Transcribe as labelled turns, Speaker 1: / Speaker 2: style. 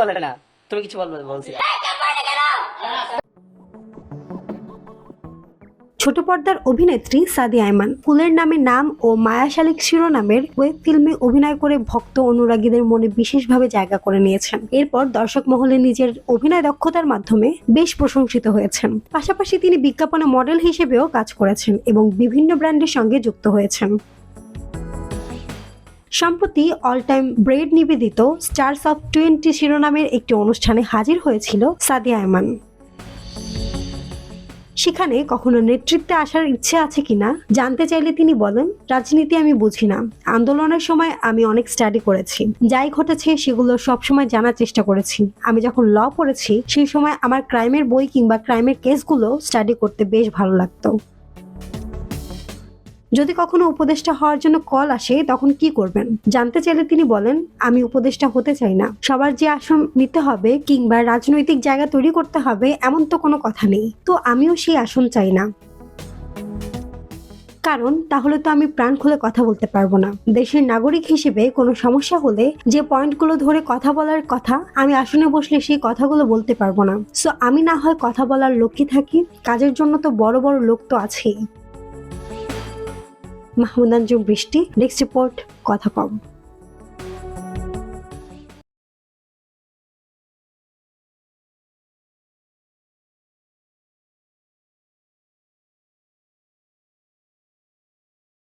Speaker 1: বলে না। তুমি কিছু বলবে বলছি।
Speaker 2: ছোট পর্দার অভিনেত্রী সাদি আয়মান ফুলের নামে নাম ও মায়া শালিক শিরোনামের ওয়েব ফিল্মে অভিনয় করে ভক্ত অনুরাগীদের মনে বিশেষভাবে জায়গা করে নিয়েছেন। এরপর দর্শক মহলে নিজের অভিনয় দক্ষতার মাধ্যমে বেশ প্রশংসিত হয়েছেন। পাশাপাশি তিনি বিজ্ঞাপনে মডেল হিসেবেও কাজ করেছেন এবং বিভিন্ন ব্র্যান্ডের সঙ্গে যুক্ত হয়েছেন। সম্প্রতি অল টাইম ব্রেড নিবেদিত স্টার্স অফ টোয়েন্টি শিরোনামের একটি অনুষ্ঠানে হাজির হয়েছিল সাদিয়া আয়মান। সেখানে কখনো নেতৃত্বে আসার ইচ্ছে আছে কিনা জানতে চাইলে তিনি বলেন, রাজনীতি আমি বুঝি না। আন্দোলনের সময় আমি অনেক স্টাডি করেছি। যাই ঘটেছে সেগুলো সবসময় জানার চেষ্টা করেছি। আমি যখন ল পড়েছি, সেই সময় আমার ক্রাইমের বই কিংবা ক্রাইমের কেসগুলো স্টাডি করতে বেশ ভালো লাগতো। যদি কখনো উপদেষ্টা হওয়ার জন্য কল আসে, তখন কি করবেন? জানতে চাইলে তিনি বলেন, আমি উপদেষ্টা হতে চাই না। সবার যে আসন নিতে হবে কিংবা রাজনৈতিক জায়গা তৈরি করতে হবে, এমন তো কোনো কথা নেই। তো আমিও সেই আসন চাই না। কারণ, তাহলে তো আমি প্রাণ খুলে কথা বলতে পারব না। দেশের নাগরিক হিসেবে কোনো সমস্যা হলে যে পয়েন্টগুলো ধরে কথা বলার কথা, আমি আসনে বসলে সেই কথাগুলো বলতে পারব না। সো আমি না হয় কথা বলার লক্ষ্যে থাকি। কাজের জন্য তো বড় বড় লোক তো আছেই। মাহমুদানজুম বৃষ্টি নেক্সট রিপোর্ট কথা কম।